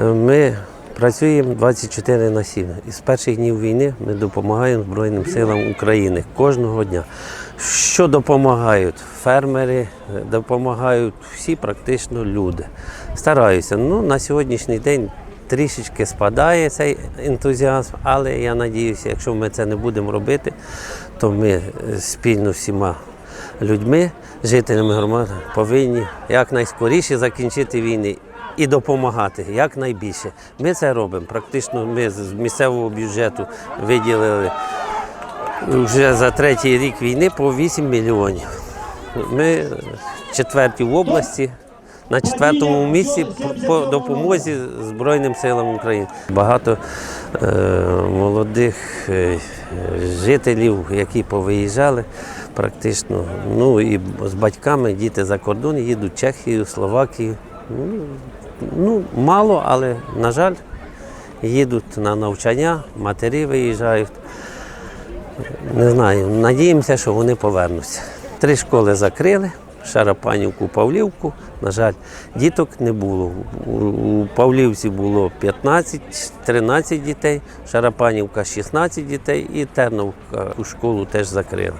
Е, Ми працюємо 24 на 7. І з перших днів війни ми допомагаємо Збройним силам України кожного дня. Що допомагають? Фермери, допомагають всі практично люди. Стараюся. Ну, на сьогоднішній день трішечки спадає цей ентузіазм, але я надіюся, якщо ми це не будемо робити, то ми спільно всіма людьми, жителями громади, повинні якнайскоріше закінчити війни і допомагати якнайбільше. Ми це робимо. Практично ми з місцевого бюджету виділили вже за третій рік війни по 8 мільйонів. Ми четверті в області. На четвертому місці по- по допомозі Збройним силам України. Багато е, молодих е, жителів, які повиїжджали, практично, ну і з батьками діти за кордон їдуть Чехію, Словакію. Ну, ну, мало, але, на жаль, їдуть на навчання, матері виїжджають. Не знаю, надіємося, що вони повернуться. Три школи закрили, Шарапанівку, Павлівку. На жаль, діток не було. У- Павлівці було 15-13 дітей, Шарапанівка 16 дітей і Терновка у школу теж закрили.